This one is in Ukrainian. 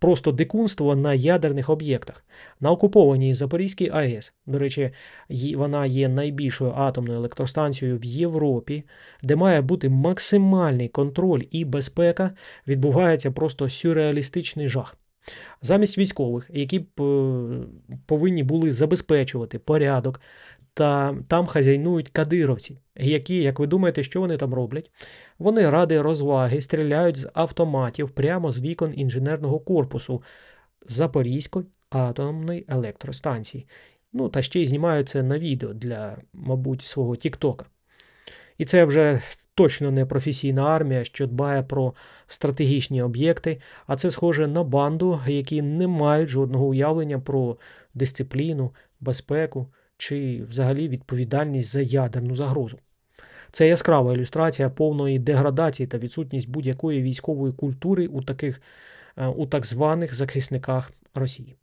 просто дикунство на ядерних об'єктах. На окупованій Запорізькій АЕС, до речі, вона є найбільшою атомною електростанцією в Європі, де має бути максимальний контроль і безпека, відбувається просто сюрреалістичний жах. Замість військових, які б е, повинні були забезпечувати порядок, та там хазяйнують кадировці, які, як ви думаєте, що вони там роблять? Вони ради розваги стріляють з автоматів прямо з вікон інженерного корпусу Запорізької атомної електростанції. Ну та ще й знімають це на відео для, мабуть, свого Тіктока. І це вже точно не професійна армія, що дбає про стратегічні об'єкти, а це схоже на банду, які не мають жодного уявлення про дисципліну, безпеку чи взагалі відповідальність за ядерну загрозу. Це яскрава ілюстрація повної деградації та відсутність будь-якої військової культури у таких е, у так званих захисниках Росії.